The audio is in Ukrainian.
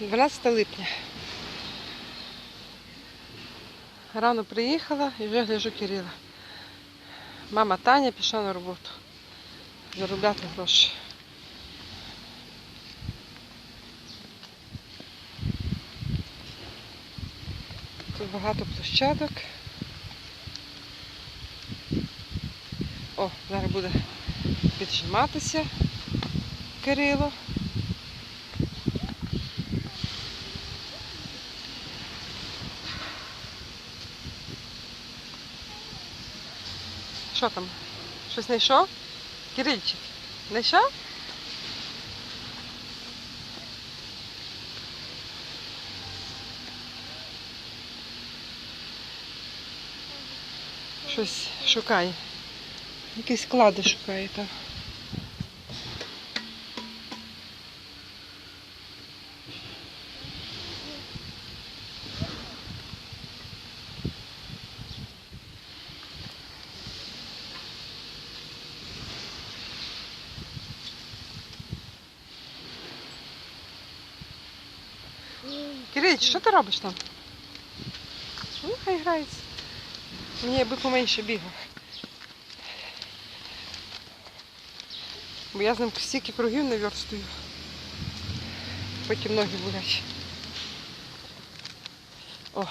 12 липня. Рано приїхала і вже гляжу Кирила. Мама Таня пішла на роботу. Заробляти гроші. Тут багато площадок. О, зараз буде піджиматися Кирило. Що там? Щось знайшов? Кирильчик, знайшов? Щось шукає. Якісь склади шукає там. Кирилич, що ти робиш там? Ну, хай грається. Мені аби поменше бігав. Бо я з ним стільки кругів наверстую. Потім ноги болять. О,